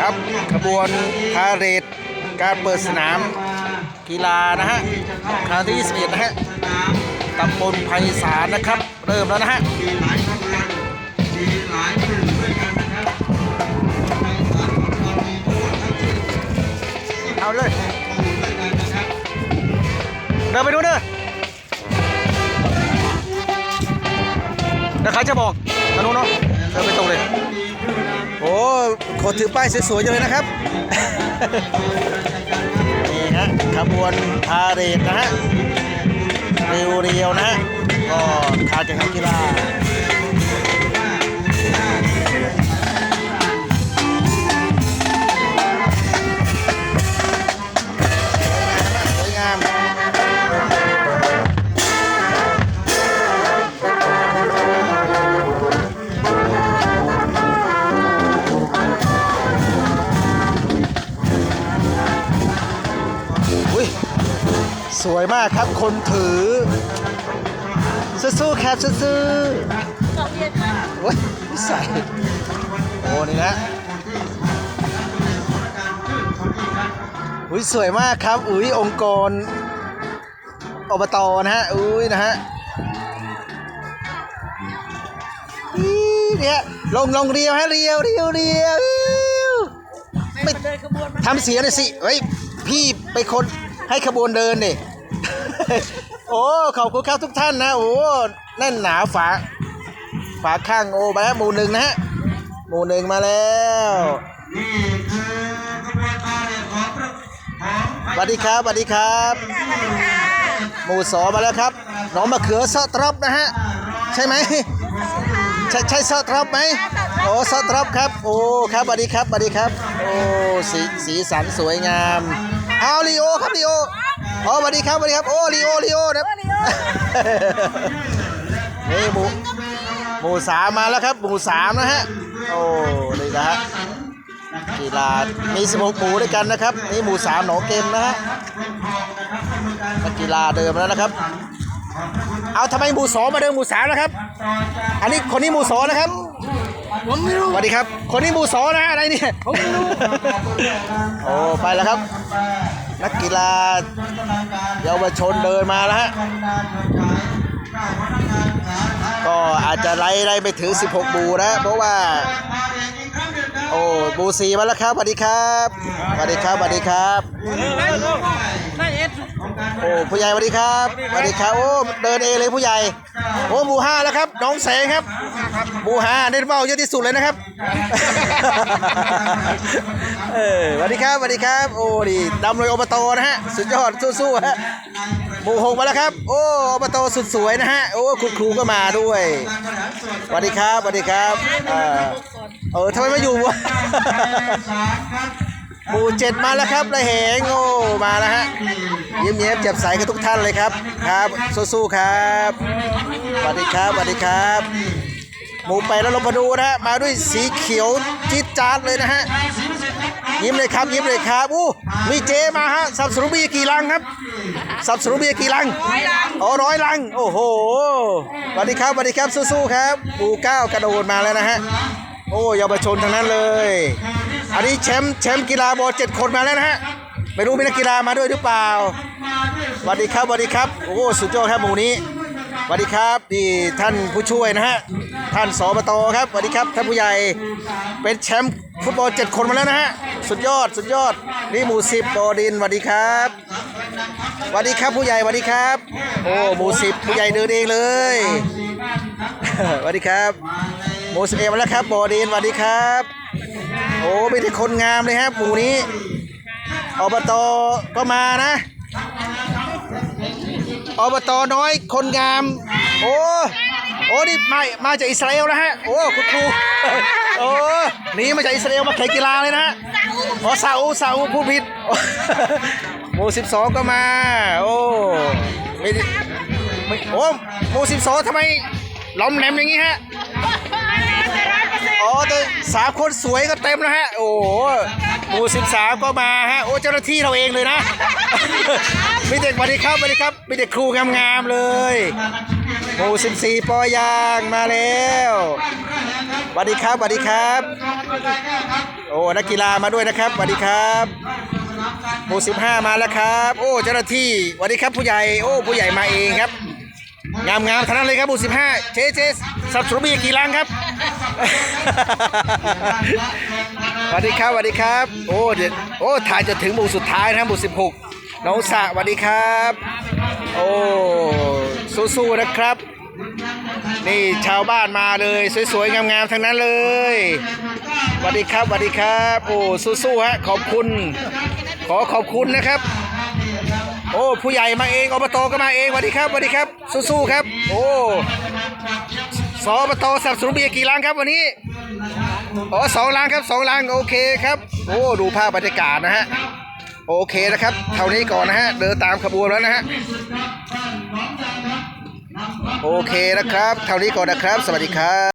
ครับขบวนพาเรดการเปิดสนามกีฬานะฮะครั้งที่21นะฮะตำบลไพศาลนะครับ เริ่มแล้วนะฮะเอาเลยเดินไปดูเด้อเดี๋ยวใครจะบอกทางนู้นเนาะเดินไปตรงเลย โอ้ขอถือป้ายสวยๆเลยนะครับ นี่ฮะขบวนพาเหรดนะฮะเรียวๆนะฮะก็การแข่งขันกีฬา สวยมากครับคนถือสู้ๆครับสู้ๆโอ้ยไม่ใส่โอ้นี่นะอุ้ยสวยมากครับ อุ้ยองค์กรอบตนะฮะ อุ้ยนะฮะอีเนี่ยลงลงเรียวฮะเรียวเรียวเรียวไม่ทำเสียงหน่อยสิ เฮ้ย พี่ไปคนให้ขบวนเดินดิ โอ้ขอบคุณครับทุกท่านนะโอ้แน่นหนาฝา ฝาข้างโอ้มาแล้วหมู่หนึ่งนะฮะหมู่หนึ่งมาแล้วนี่คือกระบวนการของพระของสวัสดีครับสวัสดีครับ หมู่สองมาแล้วครับน้องมะเขือซอตรอบนะฮะใช่ไหมใช่ใช่ซอตรอบไหมโอ้ซอตรอบครับโอ้ครับสวัสดีครับสวัสดีครับ โอ้สีสีสันสวยงามเอาลีโอครับลีโอ อ๋อสวัสดีครับสวัสดีครับ โอ้ลีโอลีโอนะนี่หมู่หมู่สามมาแล้วครับ หมู่สามนะฮะ โอ้นี่นะฮะกีฬามี16หมู่ด้วยกันนะครับ นี่หมู่สามหนองเกมนะฮะนักกีฬาเดิมแล้วนะครับ เอาทำไมหมู่สองมาเดิมหมู่สามนะครับ อันนี้คนนี้หมู่สองนะครับผมไม่รู้สวัสดีครับ คนนี้หมู่สองนะอะไรเนี่ยผมไม่รู้โอ้ไปแล้วครับ นักกีฬาเยาวชนเดินมาแล้วฮะก็อาจจะไล่ไล่ไปถึง 16 บูนะเพราะว่า โอ้บูสีมาแล้วครับสวัสดีครับสวัสดีครับสวัสดีครับโอ้ผู้ใหญ่สวัสดีครับสวัสดีครับโอ้เดินเองเลยผู้ใหญ่โอ้หมู่ห้าแล้วครับน้องแสงครับหมู่ห้าได้เบ้าเยอะที่สุดเลยนะครับเออสวัสดีครับสวัสดีครับ โอ้ดีดำเลยอบตนะฮะสุดยอดสู้ๆฮะ หมู่หกมาแล้วครับ โอ้อบตสุดสวยนะฮะ โอ้คุณครูก็มาด้วยสวัสดีครับสวัสดีครับเออทำไมไม่อยู่วะหมู่เจ็ดมาแล้วครับระเหงโอ้มาแล้วฮะยิ้มแย้มแจ่มใสกับทุกท่านเลยครับครับสู้ๆครับสวัสดีครับสวัสดีครับ หมู่ไปแล้วลงมาดูนะฮะมาด้วยสีเขียวจี๊ดจ๊าดเลยนะฮะ ยิ้มเลยครับ ยิ้มเลยครับอู้มีเจมาฮะสับสรุปเบียร์กี่ลังครับสับสรุปเบียร์กี่ลังอ๋อร้อยลัง โอ้โหสวัสดีครับสวัสดีครับสู้ๆครับหมู่เก้ากระโดดมาแล้วนะฮะโอ้เยาวชนทั้งนั้นเลย อันนี้แชมป์แชมป์กีฬาบอลเจ็ดคนมาแล้วนะฮะไม่รู้มีนักกีฬามาด้วยหรือเปล่าสวัสดีครับสวัสดีครับ โอ้สุดยอดครับหมู่นี้ สวัสดีครับนี่ท่านผู้ช่วยนะฮะท่านสบตครับสวัสดีครับท่านผู้ใหญ่เป็นแชมป์ฟุตบอลเจ็ดคนมาแล้วนะฮะสุดยอดสุดยอดนี่หมู่สิบบอดินสวัสดีครับสวัสดีครับผู้ใหญ่สวัสดีครับ โอ้หมู่สิบผู้ใหญ่เดินเองเลยสวัสดีครับหมู่สิบเอ็ดมาแล้วครับบอดินสวัสดีครับ โอ้มีแต่คนงามเลยครับหมู่นี้อบตก็มานะ อบตน้อยคนงาม โอ้โอ้นี่มามาจากอิสราเอลนะฮะโอ้คุณครูโอ้หนี่มาจากอิสราเอลมาแข่งกีฬาเลยนะฮะอ๋อซาอุซาอุพูดผิดหมู่สิบสองก็มา โอ้ไม่ได้ไม่โอ้หมู่สิบสองทำไมล้อมแหลมอย่างนี้ฮะอ๋อแต่สามคนสวยก็เต็มนะฮะ โอ้โหหมู่สิบสามก็มาฮะ โอ้เจ้าหน้าที่เราเองเลยนะ มีเด็กสวัสดีครับสวัสดีครับ มีเด็กครูงามๆเลยหมู่สิบสี่ปอยางมาแล้วสวัสดีครับสวัสดีครับ โอ้นักกีฬามาด้วยนะครับสวัสดีครับหมู่สิบห้ามาแล้วครับ โอ้เจ้าหน้าที่สวัสดีครับผู้ใหญ่โอ้ผู้ใหญ่มาเองครับงามงามๆทั้งนั้นเลยครับหมู่สิบห้าเจ๊เจ๊สับสนุมีกี่ลังครับสวัสดีครับสวัสดีครับ โอ้เดี๋ยวโอ้ถ่ายจะถึงหมู่สุดท้ายนะบหมู่สิบหก น้องสะสวัสดีครับ โอ้สู้ๆนะครับ นี่ชาวบ้านมาเลยสวยๆงามๆทั้งนั้นเลยสวัสดีครับสวัสดีครับ โอ้สู้ๆฮะขอบคุณ ขอขอบคุณนะครับ โอ้ผู้ใหญ่มาเองอบตก็มาเองสวัสดีครับสวัสดีครับ สู้ๆครับ โอ้สอบตสับสนุนเบียร์กี่ลังครับวันนี้อ๋อสองลังครับสองลังโอเคครับ โอ้ดูภาพบรรยากาศนะฮะ โอเคนะครับเท่านี้ก่อนนะฮะเดินตามขบวนแล้วนะฮะโอเคนะครับเท่านี้ก่อนนะครับ สวัสดีครับ